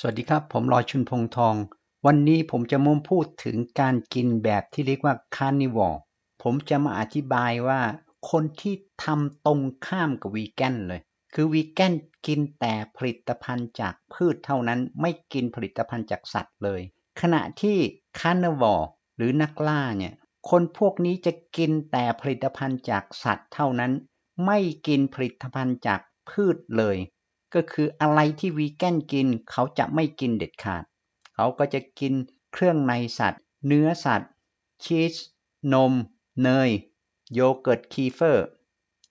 สวัสดีครับ ผมลอยชุนพงทอง วันนี้ผมจะมุ่งพูดถึงการกินแบบที่เรียกว่าคาร์นิวอร์ผมจะมาอธิบายว่า คนที่ทำตรงข้ามกับวีแกนเลย คือวีแกนกินแต่ผลิตภัณฑ์จากพืชเท่านั้น ไม่กินผลิตภัณฑ์จากสัตว์เลย ขณะที่คาร์นิวอร์หรือนักล่าเนี่ย คนพวกนี้จะกินแต่ผลิตภัณฑ์จากสัตว์เท่านั้น ไม่กินผลิตภัณฑ์จากพืชเลย ก็คืออะไรที่วีแกนกินเขาจะไม่กินเด็ดขาด เขาก็จะกินเครื่องในสัตว์ เนื้อสัตว์ ชีส นม เนย โยเกิร์ตคีเฟอร์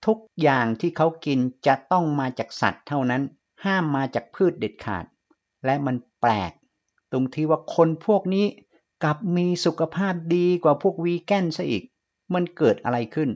ทุกอย่างที่เขากินจะต้องมาจากสัตว์เท่านั้น ห้ามมาจากพืชเด็ดขาด และมันแปลก ตรงที่ว่าคนพวกนี้กลับมีสุขภาพดีกว่าพวกวีแกนซะอีก มันเกิดอะไรขึ้น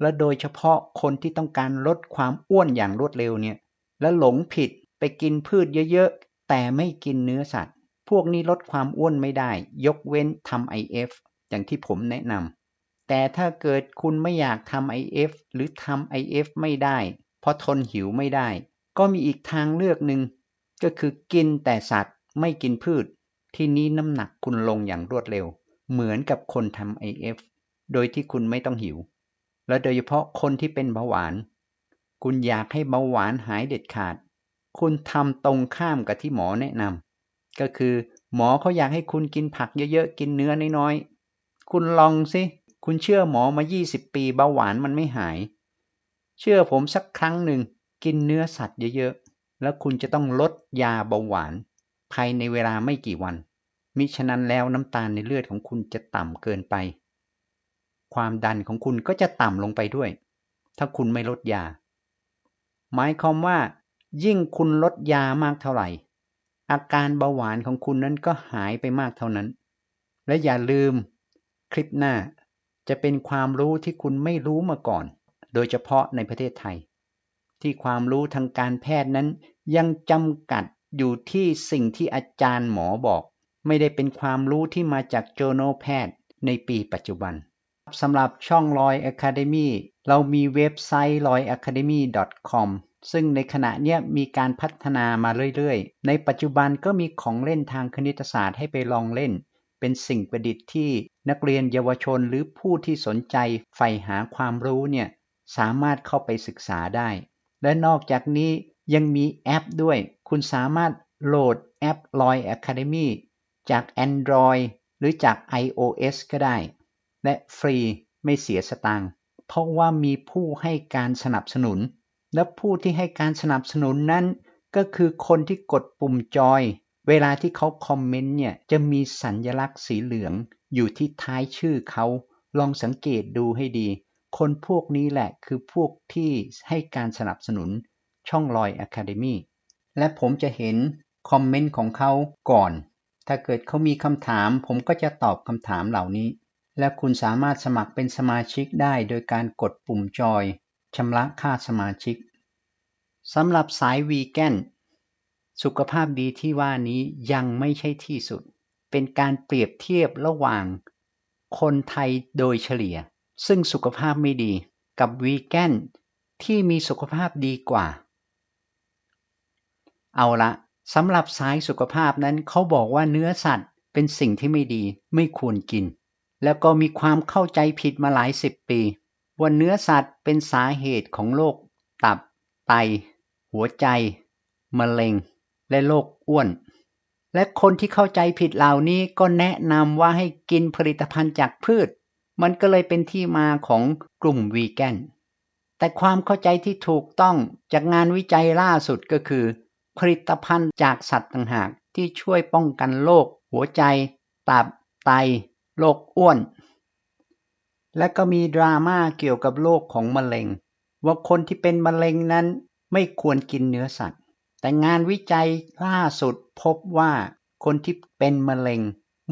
และโดยเฉพาะคนที่ต้องการลดความอ้วนอย่างรวดเร็วเนี่ย และหลงผิดไปกินพืชเยอะๆ แต่ไม่กินเนื้อสัตว์ พวกนี้ลดความอ้วนไม่ได้ ยกเว้นทำ IF อย่างที่ผมแนะนำแต่ถ้าเกิดคุณไม่อยากทำ IF หรือทำ IF ไม่ได้ เพราะทนหิวไม่ได้ ก็มีอีกทางเลือกหนึ่งก็คือกินแต่สัตว์ไม่กินพืช ที่นี้น้ำหนักคุณลงอย่างรวดเร็ว เหมือนกับคนทำ IF โดยที่คุณไม่ต้องหิว และโดยเฉพาะคนที่เป็นเบาหวาน คุณอยากให้เบาหวานหายเด็ดขาด คุณทำตรงข้ามกับที่หมอแนะนำก็คือ หมอเขาอยากให้คุณกินผักเยอะๆ กินเนื้อน้อยๆ คุณลองสิ คุณเชื่อหมอมา 20 ปีเบาหวานมันไม่หาย เชื่อผมสักครั้งหนึ่ง กินเนื้อสัตว์เยอะๆ แล้วคุณจะต้องลดยาเบาหวาน ภายในเวลาไม่กี่วัน มิฉะนั้นแล้วน้ำตาลในเลือดของคุณจะต่ำเกินไป ความดันของคุณก็จะต่ำลงไปด้วย ถ้าคุณไม่ลดยา หมายความว่า ยิ่งคุณลดยามากเท่าไหร่ อาการเบาหวานของคุณนั้นก็หายไปมากเท่านั้น และอย่าลืมคลิปหน้าจะเป็นความรู้ที่คุณไม่รู้มาก่อน โดยเฉพาะในประเทศไทย ที่ความรู้ทางการแพทย์นั้นยังจำกัดอยู่ที่สิ่งที่อาจารย์หมอบอก ไม่ได้เป็นความรู้ที่มาจากโจโนแพทย์ในปีปัจจุบัน สำหรับช่องลอย Academy เรามีเว็บไซต์ loyacademy.com ซึ่งในขณะนี้มีการพัฒนามาเรื่อยๆ ในปัจจุบันก็มีของเล่นทางคณิตศาสตร์ให้ไปลองเล่น เป็นสิ่งประดิษฐ์ที่นักเรียนเยาวชนหรือผู้ที่สนใจใฝ่หาความรู้เนี่ยสามารถเข้าไปศึกษาได้ และนอกจากนี้ยังมีแอปด้วย คุณสามารถโหลดแอป Loy Academy จาก Android หรือจาก iOS ก็ได้ และฟรีไม่เสียสตางค์เพราะว่ามีผู้ให้การสนับสนุน และผู้ที่ให้การสนับสนุนนั้น ก็คือคนที่กดปุ่มจอย เวลาที่เขาคอมเมนต์เนี่ยจะมีสัญลักษณ์สีเหลืองอยู่ที่ท้ายชื่อเขา ลองสังเกตดูให้ดี คนพวกนี้แหละคือพวกที่ให้การสนับสนุนช่องลอยอะคาเดมีและผมจะเห็นคอมเมนต์ของเขาก่อน ถ้าเกิดเขามีคำถาม ผมก็จะตอบคำถามเหล่านี้ และคุณสามารถสมัครเป็นสมาชิกได้โดยการกดปุ่มจอยชำระค่าสมาชิกสำหรับสายวีแกนสุขภาพดีที่ว่านี้ยังไม่ใช่ที่สุด เป็นการเปรียบเทียบระหว่าง คนไทยโดยเฉลี่ย ซึ่งสุขภาพไม่ดีกับวีแกนที่มีสุขภาพดีกว่า เอาละสำหรับสายสุขภาพนั้นเขาบอกว่าเนื้อสัตว์เป็นสิ่งที่ไม่ดีไม่ควรกิน แล้วก็มีความเข้าใจผิดมาหลายสิบปีว่าเนื้อสัตว์เป็นสาเหตุของโรคตับ ไต หัวใจ มะเร็ง และโรคอ้วน และคนที่เข้าใจผิดเหล่านี้ก็แนะนำว่าให้กินผลิตภัณฑ์จากพืช มันก็เลยเป็นที่มาของกลุ่มวีแกน แต่ความเข้าใจที่ถูกต้องจากงานวิจัยล่าสุดก็คือ ผลิตภัณฑ์จากสัตว์ต่างหากที่ช่วยป้องกันโรคหัวใจ ตับ ไต โรคอ้วน และก็มีดราม่าเกี่ยวกับโรคของมะเร็ง ว่าคนที่เป็นมะเร็งนั้นไม่ควรกินเนื้อสัตว์ แต่งานวิจัยล่าสุดพบว่าคนที่เป็นมะเร็ง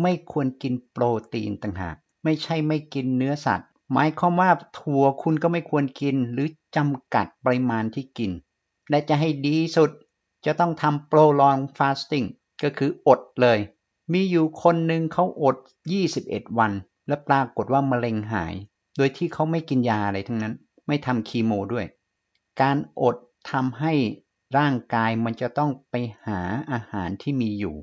ไม่ควรกินโปรตีนต่างหาก ไม่ใช่ไม่กินเนื้อสัตว์ หมายความว่าถั่วคุณก็ไม่ควรกินหรือจำกัดปริมาณที่กิน และจะให้ดีสุดจะต้องทำโปรลองฟาสติ้งก็คืออดเลย มีอยู่คนหนึ่งเขาอด 21 วัน และปรากฏว่ามะเร็งหาย โดยที่เขาไม่กินยาอะไรทั้งนั้น ไม่ทำคีโมด้วย การอดทำให้ร่างกายมันจะต้องไปหาอาหารที่มีอยู่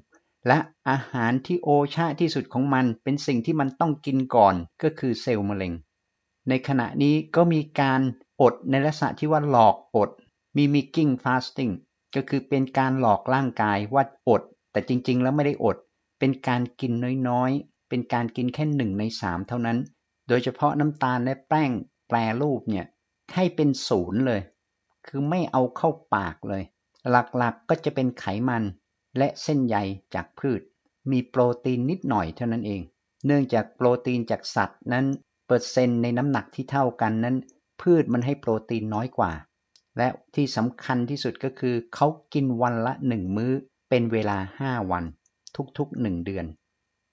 และอาหารที่โอชาที่สุดของมันเป็นสิ่งที่มันต้องกินก่อนก็คือเซลล์มะเร็ง ในขณะนี้ก็มีการอดในลักษณะที่ว่าหลอกอด mimicking fasting ก็คือเป็นการหลอกร่างกายว่าอด แต่จริงๆ แล้วไม่ได้อด เป็นการกินน้อยๆ เป็นการกินแค่หนึ่งในสามเท่านั้น โดยเฉพาะน้ำตาลและแป้งแปรรูปเนี่ยให้เป็นศูนย์เลย คือไม่เอาเข้าปากเลย หลักๆกก็จะเป็นไขมันและเส้นใยจากพืช มีโปรตีนนิดหน่อยเท่านั้นเอง เนื่องจากโปรตีนจากสัตว์นั้น เปอร์เซ็นต์ในน้ำหนักที่เท่ากันนั้น พืชมันให้โปรตีนน้อยกว่า และที่สำคัญที่สุดก็คือเขากินวันละหนึ่งมื้อเป็นเวลา 5 วัน ทุกๆ1เดือน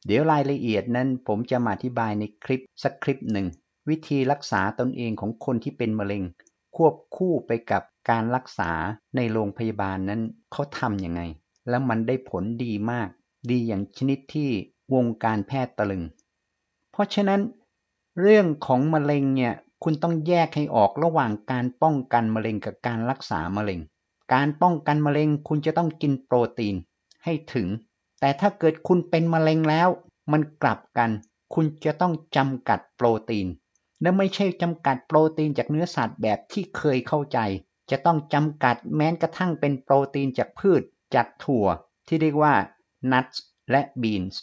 เดี๋ยวรายละเอียดนั้นผมจะมาอธิบายในคลิปสักคลิปหนึ่ง วิธีรักษาตนเองของคนที่เป็นมะเร็ง ควบคู่ไปกับการรักษาในโรงพยาบาลนั้นเขาทำยังไง แล้วมันได้ผลดีมาก ดีอย่างชนิดที่วงการแพทย์ตะลึง เพราะฉะนั้น เรื่องของมะเร็งเนี่ยคุณต้องแยกให้ออกระหว่างการป้องกันมะเร็งกับการรักษามะเร็ง การป้องกันมะเร็งคุณจะต้องกินโปรตีนให้ถึง แต่ถ้าเกิดคุณเป็นมะเร็งแล้ว มันกลับกัน คุณจะต้องจำกัดโปรตีน และไม่ใช่จำกัดโปรตีนจากเนื้อสัตว์แบบที่เคยเข้าใจ จะต้องจำกัดแม้กระทั่งเป็นโปรตีนจากพืช จากถั่ว ที่เรียกว่า nuts และ beans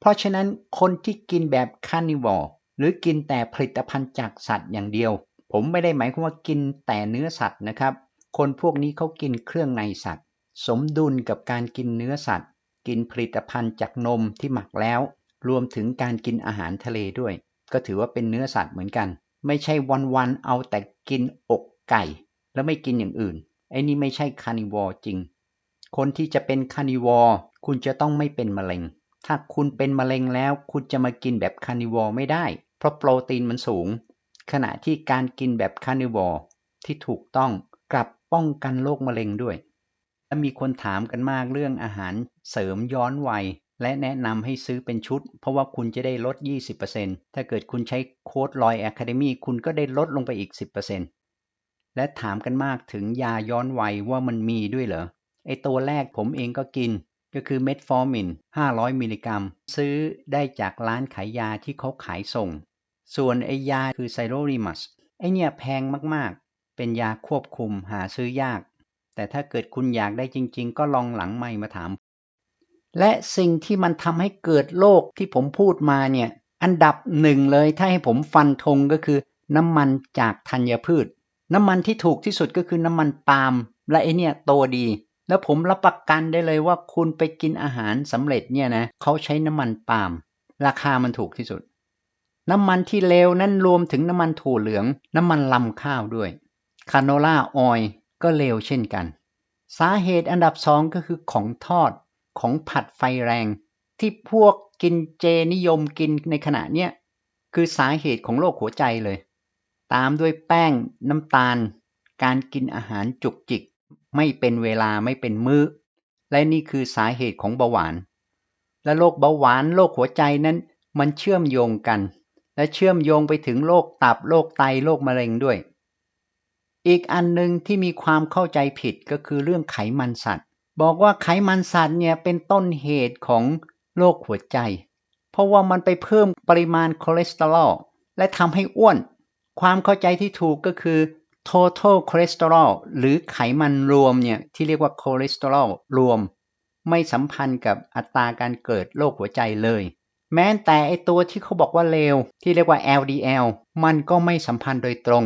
เพราะฉะนั้นคนที่กินแบบคารนิวอร์หรือกินแต่ผลิตภัณฑ์จากสัตว์อย่างเดียว ผมไม่ได้หมายความว่ากินแต่เนื้อสัตว์นะครับ คนพวกนี้เขากินเครื่องในสัตว์ สมดุลกับการกินเนื้อสัตว์ กินผลิตภัณฑ์จากนมที่หมักแล้ว รวมถึงการกินอาหารทะเลด้วย ก็ถือว่าเป็นเนื้อสัตว์เหมือนกัน ไม่ใช่วันๆเอาแต่กินอกไก่ แล้วไม่กินอย่างอื่น ไอ้นี่ไม่ใช่คานิวอร์จริง คนที่จะเป็นคานิวอร์คุณจะต้องไม่เป็นมะเร็ง ถ้าคุณเป็นมะเร็งแล้ว คุณจะมากินแบบคานิวอร์ไม่ได้ เพราะโปรตีนมันสูง ขณะที่การกินแบบคานิวอร์ที่ถูกต้องกลับป้องกันโรคมะเร็งด้วย และมีคนถามกันมากเรื่องอาหารเสริมย้อนวัย และแนะนำให้ซื้อเป็นชุด เพราะว่าคุณจะได้ลด 20%ถ้าเกิดคุณใช้โค้ดลอย Academy คุณก็ได้ลดลงไปอีก 10%และถามกันมากถึงยาย้อนวัยว่ามันมีด้วยเหรอ ไอตัวแรกผมเองก็กิน ก็คือเมทฟอร์มิน 500 มิลลิกรัม ซื้อได้จากร้านขายยาที่เขาขายส่ง ส่วนไอยาคือไซโรริมัสไอเนี่ยแพงมากๆ เป็นยาควบคุมหาซื้อยาก แต่ถ้าเกิดคุณอยากได้จริง ๆ ก็ลองหลังไม่มาถาม และสิ่งที่มันทำให้เกิดโรคที่ผมพูดมาเนี่ย อันดับหนึ่งเลยถ้าให้ผมฟันธงก็คือ น้ำมันจากธัญพืช น้ำมันที่ถูกที่สุดก็คือน้ำมันปาล์มและไอเนี่ยโตดี แล้วผมรับประกันได้เลยว่าคุณไปกินอาหารสำเร็จเนี่ยนะเขาใช้น้ำมันปาล์มราคามันถูกที่สุด น้ำมันที่เลวนั่นรวมถึงน้ำมันถั่วเหลือง น้ำมันลำข้าวด้วยคาโนล่าออย ก็เลวเช่นกัน สาเหตุอันดับสองก็คือของทอดของผัดไฟแรง ที่พวกกินเจนิยมกินในขณะเนี้ยคือสาเหตุของโรคหัวใจเลย ตามด้วยแป้งน้ำตาล การกินอาหารจุกจิก ไม่เป็นเวลาไม่เป็นมือ้อ และนี่คือสาเหตุของเบาหวาน และโรคเบาหวานโรคหัวใจนั้นมันเชื่อมโยงกัน และเชื่อมโยงไปถึงโรคตับโรคไตโรคมะเร็งด้วย อีกอันหนึ่งที่มีความเข้าใจผิดก็คือเรื่องไขมันสัตว์ บอกว่าไขมันสัตว์เนี่ยเป็นต้นเหตุของโรคหัวใจ เพราะว่ามันไปเพิ่มปริมาณคอเลสเตอรอลและทำให้อ้วน ความเข้าใจที่ถูกก็คือ total cholesterol หรือไขมันรวมเนี่ยที่เรียกว่าคอเลสเตอรอลรวม ไม่สัมพันธ์กับอัตราการเกิดโรคหัวใจเลย แม้แต่ไอตัวที่เขาบอกว่าเลวที่เรียกว่า LDL มันก็ไม่สัมพันธ์โดยตรง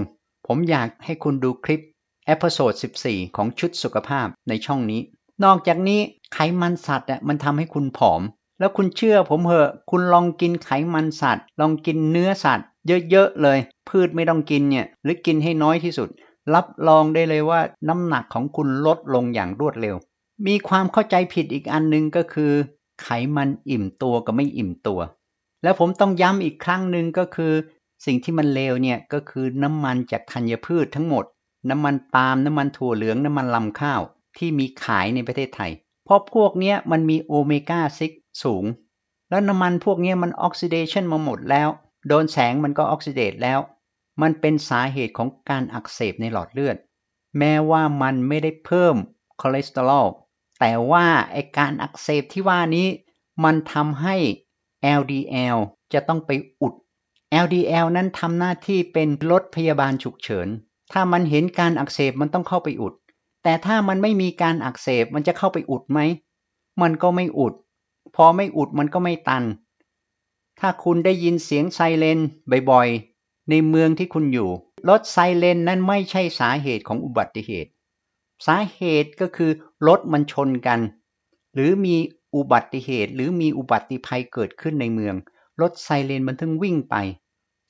ผมอยากให้คุณดูคลิปเอพิโซด14 ของชุดสุขภาพในช่องนี้ นอกจากนี้ไขมันสัตว์อะมันทำให้คุณผอม แล้วคุณเชื่อผมเหอะ คุณลองกินไขมันสัตว์ ลองกินเนื้อสัตว์ เยอะๆเลย พืชไม่ต้องกินเนี่ย หรือกินให้น้อยที่สุด รับรองได้เลยว่าน้ำหนักของคุณลดลงอย่างรวดเร็ว มีความเข้าใจผิดอีกอันนึงก็คือ ไขมันอิ่มตัวกับไม่อิ่มตัว แล้วผมต้องย้ำอีกครั้งหนึ่งก็คือ สิ่งที่มันเลวเนี่ยก็คือน้ำมันจากธัญพืชทั้งหมด น้ำมันปาล์มน้ำมันถั่วเหลืองน้ำมันลำข้าว ที่มีขายในประเทศไทย เพราะพวกนี้มันมีโอเมก้า6สูง แล้วน้ำมันพวกนี้มันออกซิเดชันมาหมดแล้ว โดนแสงมันก็ออกซิเดตแล้ว มันเป็นสาเหตุของการอักเสบในหลอดเลือด แม้ว่ามันไม่ได้เพิ่มคอเลสเตอรอลแต่ว่าไอการอักเสบที่ว่านี้ มันทำให้ LDL จะต้องไปอุด LDL นั้นทำหน้าที่เป็นรถพยาบาลฉุกเฉิน ถ้ามันเห็นการอักเสบมันต้องเข้าไปอุด แต่ถ้ามันไม่มีการอักเสบมันจะเข้าไปอุดไหม มันก็ไม่อุด พอไม่อุดมันก็ไม่ตัน ถ้าคุณได้ยินเสียงไซเรนบ่อยๆ ในเมืองที่คุณอยู่ รถไซเรนนั้นไม่ใช่สาเหตุของอุบัติเหตุ สาเหตุก็คือรถมันชนกัน หรือมีอุบัติเหตุหรือมีอุบัติภัยเกิดขึ้นในเมือง รถไซเรนมันถึงวิ่งไป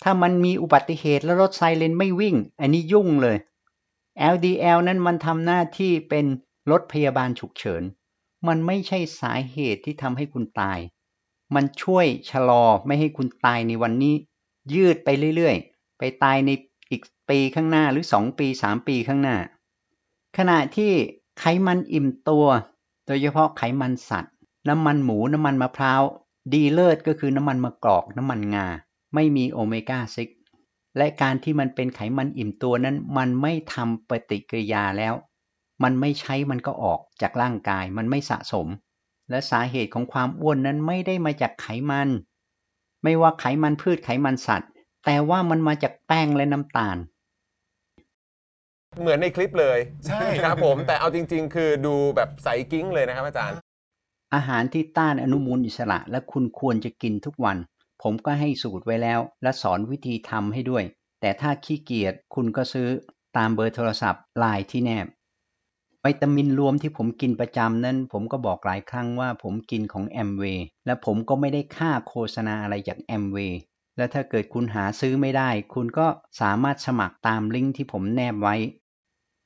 ถ้ามันมีอุบัติเหตุแล้วรถไซเรนไม่วิ่ง อันนี้ยุ่งเลย LDL นั้นมันทำหน้าที่เป็นรถพยาบาลฉุกเฉิน มันไม่ใช่สาเหตุที่ทำให้คุณตาย มันช่วยชะลอไม่ให้คุณตายในวันนี้ ยืดไปเรื่อยๆ ไปตายในอีกปีข้างหน้าหรือ2ปี3ปีข้างหน้า ขณะที่ไขมันอิ่มตัว โดยเฉพาะไขมันสัตว์ น้ำมันหมูน้ำมันมะพร้าว ดีเลิศก็คือน้ำมันมะกอกน้ำมันงา ไม่มีโอเมก้า6และการที่มันเป็นไขมันอิ่มตัวนั้น มันไม่ทำปฏิกิริยาแล้ว มันไม่ใช้มันก็ออกจากร่างกาย มันไม่สะสม และสาเหตุของความอ้วนนั้นไม่ได้มาจากไขมัน ไม่ว่าไขมันพืชไขมันสัตว์ แต่ว่ามันมาจากแป้งและน้ำตาลเหมือนในคลิปเลย ใช่ครับผม แต่เอาจริง ๆ คือดูแบบใสกิ้งเลยนะครับอาจารย์ อาหารที่ต้านอนุมูลอิสระและคุณควรจะกินทุกวัน ผมก็ให้สูตรไว้แล้ว และสอนวิธีทำให้ด้วย แต่ถ้าขี้เกียจคุณก็ซื้อตามเบอร์โทรศัพท์ไลน์ที่แนบวิตามินรวมที่ผมกินประจำนั้น ผมก็บอกหลายครั้งว่าผมกินของแอมเวย์และผมก็ไม่ได้ค่าโฆษณาอะไรจากแอมเวย์และถ้าเกิดคุณหาซื้อไม่ได้ คุณก็สามารถสมัครตามลิงก์ที่ผมแนบไว้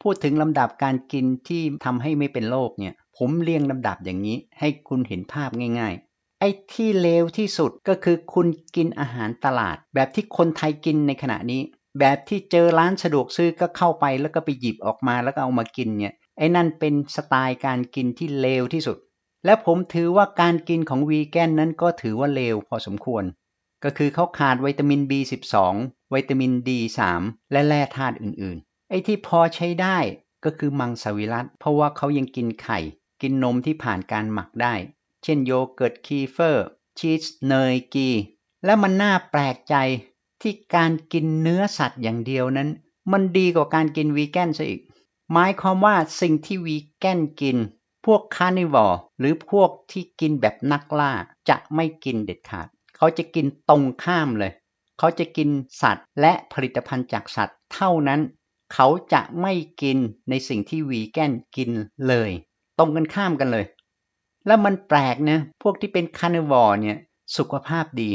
พูดถึงลำดับการกินที่ทำให้ไม่เป็นโรคเนี่ย ผมเรียงลำดับอย่างนี้ ให้คุณเห็นภาพง่ายๆ ไอ้ที่เลวที่สุดก็คือคุณกินอาหารตลาด แบบที่คนไทยกินในขณะนี้ แบบที่เจอร้านสะดวกซื้อก็เข้าไปแล้วก็ไปหยิบออกมาแล้วก็เอามากินเนี่ยไอ้นั่นเป็นสไตล์การกินที่เลวที่สุด และผมถือว่าการกินของวีแกนนั้นก็ถือว่าเลวพอสมควร ก็คือเขาขาดวิตามิน B12 วิตามิน D3 และแร่ธาตุอื่นๆ ไอ้ที่พอใช้ได้ก็คือมังสวิรัตเพราะว่าเขายังกินไข่ กินนมที่ผ่านการหมักได้ เช่นโยเกิร์ตคีเฟอร์ชีสเนยกี และมันน่าแปลกใจที่การกินเนื้อสัตว์อย่างเดียวนั้น มันดีกว่าการกินวีแกนซะอีก หมายความว่าสิ่งที่วีแกนกิน พวกคาร์นิวอร์หรือพวกที่กินแบบนักล่าจะไม่กินเด็ดขาด เขาจะกินตรงข้ามเลย เขาจะกินสัตว์ และผลิตภัณฑ์จากสัตว์ เท่านั้น เขาจะไม่กินในสิ่งที่วีแกนกินเลย ตรงกันข้ามกันเลย แล้วมันแปลกนะ พวกที่เป็นคาร์นิวอร์เนี่ยสุขภาพดี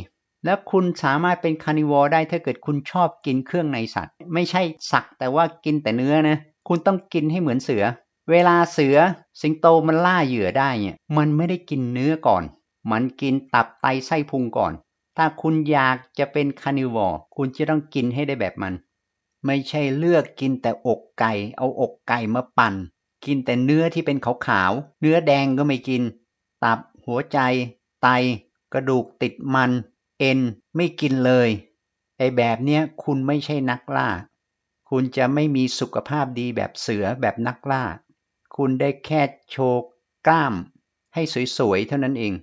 แล้วคุณสามารถเป็นคาร์นิวอร์ได้ถ้าเกิดคุณชอบกินเครื่องในสัตว์ ไม่ใช่สักแต่ว่ากินแต่เนื้อนะ คุณต้องกินให้เหมือนเสือ เวลาเสือสิงโตมันล่าเหยื่อได้เนี่ยมันไม่ได้กินเนื้อก่อน มันกินตับไตไส้พุงก่อน ถ้าคุณอยากจะเป็นคาร์นิวอร์คุณจะต้องกินให้ได้แบบมัน ไม่ใช่เลือกกินแต่อกไก่ เอาอกไก่มาปั่น กินแต่เนื้อที่เป็นขาวๆ เนื้อแดงก็ไม่กิน ตับ หัวใจ ไต กระดูกติดมัน เอ็น ไม่กินเลย ไอแบบเนี้ยคุณไม่ใช่นักล่า คุณจะไม่มีสุขภาพดีแบบเสือแบบนักล่า คุณได้แค่โชว์กล้าม ให้สวยๆ เท่านั้นเอง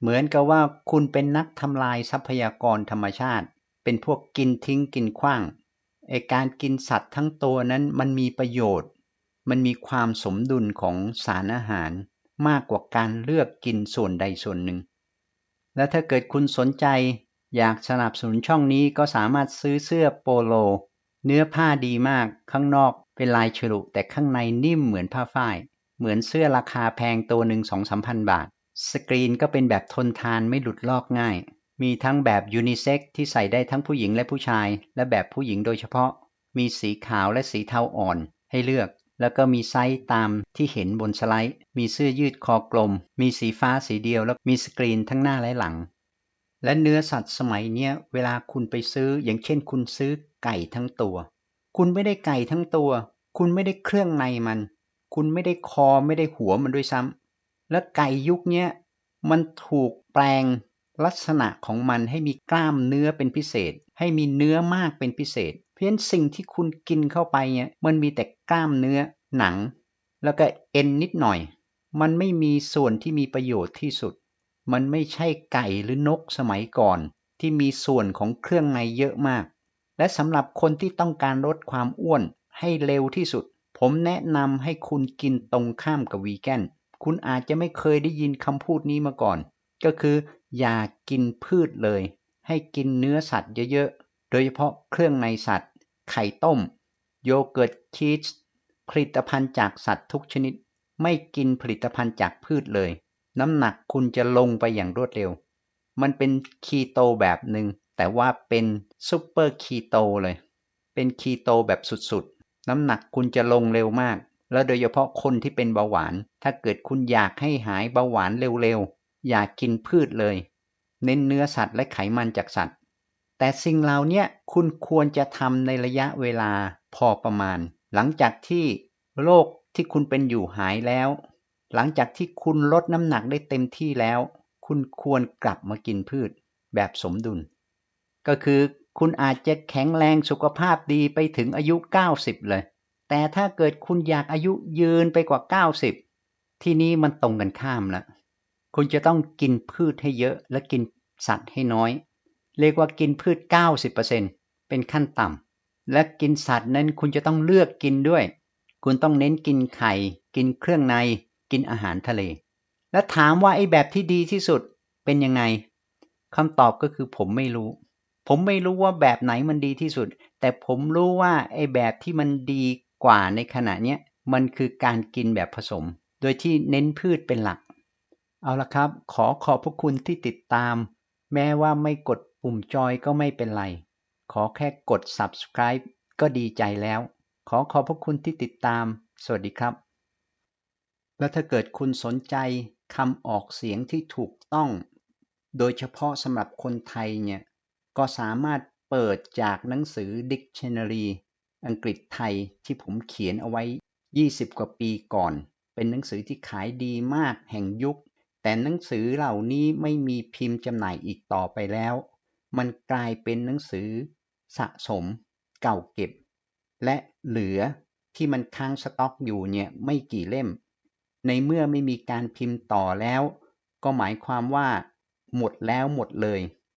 เหมือนกับว่าคุณเป็นนักทำลายทรัพยากรธรรมชาติ เป็นพวกกินทิ้งกินขว้างไอการกินสัตว์ทั้งตัวนั้นมันมีประโยชน์ มันมีความสมดุลของสารอาหารมากกว่าการเลือกกินส่วนใดส่วนหนึ่ง และถ้าเกิดคุณสนใจ อยากสนับสนุนช่องนี้ก็สามารถซื้อเสื้อโปโล เนื้อผ้าดีมากข้างนอกเป็นลายฉลุแต่ข้างในนิ่มเหมือนผ้าฝ้าย เหมือนเสื้อราคาแพงตัวหนึ่งสองสามพันบาท สกรีนก็เป็นแบบทนทานไม่หลุดลอกง่าย มีทั้งแบบยูนิเซ็กที่ใส่ได้ทั้งผู้หญิงและผู้ชาย และแบบผู้หญิงโดยเฉพาะ มีสีขาวและสีเทาอ่อนให้เลือก แล้วก็มีไซส์ตามที่เห็นบนสไลด์ มีเสื้อยืดคอกลม มีสีฟ้าสีเดียวแล้วมีสกรีนทั้งหน้าและหลัง และเนื้อสัตว์สมัยเนี้ยเวลาคุณไปซื้ออย่างเช่นคุณซื้อไก่ทั้งตัว คุณไม่ได้ไก่ทั้งตัว คุณไม่ได้เครื่องในมัน คุณไม่ได้คอไม่ได้หัวมันด้วยซ้ำและไก่ยุคเนี้ยมันถูกแปลง ลักษณะของมันให้มีกล้ามเนื้อเป็นพิเศษ ให้มีเนื้อมากเป็นพิเศษ เพราะฉะนั้นสิ่งที่คุณกินเข้าไปเนี่ยมันมีแต่กล้ามเนื้อหนัง แล้วก็ n นิดหน่อย มันไม่มีส่วนที่มีประโยชน์ที่สุด มันไม่ใช่ไก่หรือนกสมัยก่อน ที่มีส่วนของเครื่องในเยอะมาก และสำหรับคนที่ต้องการลดความอ้วนให้เร็วที่สุด ผมแนะนำให้คุณกินตรงข้ามกับวีแกนคุณอาจจะไม่เคยได้ยินคำพูดนี้มาก่อน ก็คือ อย่ากินพืชเลย ให้กินเนื้อสัตว์เยอะๆ โดยเฉพาะเครื่องในสัตว์ ไข่ต้ม โยเกิร์ตชีสผลิตภัณฑ์จากสัตว์ทุกชนิด ไม่กินผลิตภัณฑ์จากพืชเลย น้ำหนักคุณจะลงไปอย่างรวดเร็ว มันเป็นคีโตแบบหนึ่งแต่ว่าเป็นซูเปอร์คีโตเลย เป็นคีโตแบบสุดๆ น้ำหนักคุณจะลงเร็วมาก แล้วโดยเฉพาะคนที่เป็นเบาหวาน ถ้าเกิดคุณอยากให้หายเบาหวานเร็วๆ อย่ากินพืชเลย เน้นเนื้อสัตว์และไขมันจากสัตว์ แต่สิ่งเหล่านี้คุณควรจะทำในระยะเวลาพอประมาณ หลังจากที่โรคที่คุณเป็นอยู่หายแล้ว หลังจากที่คุณลดน้ำหนักได้เต็มที่แล้ว คุณควรกลับมากินพืชแบบสมดุล ก็คือคุณอาจจะแข็งแรงสุขภาพดีไปถึงอายุ 90 เลย แต่ถ้าเกิดคุณอยากอายุยืนไปกว่า 90 ที่นี้มันตรงกันข้ามละ คุณจะต้องกินพืชให้เยอะและกินสัตว์ให้น้อย เรียกว่ากินพืช 90%เป็นขั้นต่ำและกินสัตว์นั้นคุณจะต้องเลือกกินด้วย คุณต้องเน้นกินไข่ กินเครื่องใน กินอาหารทะเล และถามว่าไอ้แบบที่ดีที่สุดเป็นยังไงคำตอบก็คือผมไม่รู้ ผมไม่รู้ว่าแบบไหนมันดีที่สุด แต่ผมรู้ว่าไอ้แบบที่มันดีกว่าในขณะเนี้ยมันคือการกินแบบผสม โดยที่เน้นพืชเป็นหลัก เอาละครับ ขอขอบพระคุณที่ติดตาม แม้ว่าไม่กดปุ่มจอยก็ไม่เป็นไร ขอแค่กด subscribe ก็ดีใจแล้ว ขอขอบพระคุณที่ติดตาม สวัสดีครับ และถ้าเกิดคุณสนใจคำออกเสียงที่ถูกต้อง โดยเฉพาะสำหรับคนไทยเนี่ย ก็สามารถเปิดจากหนังสือ Dictionary อังกฤษไทยที่ผมเขียนเอาไว้ 20 กว่าปีก่อน เป็นหนังสือที่ขายดีมากแห่งยุค แต่หนังสือเหล่านี้ไม่มีพิมพ์จำหน่ายอีกต่อไปแล้ว มันกลายเป็นหนังสือ สะสม เก่าเก็บ และเหลือที่มันค้างสต็อกอยู่เนี่ยไม่กี่เล่ม ในเมื่อไม่มีการพิมพ์ต่อแล้ว ก็หมายความว่า หมดแล้วหมดเลย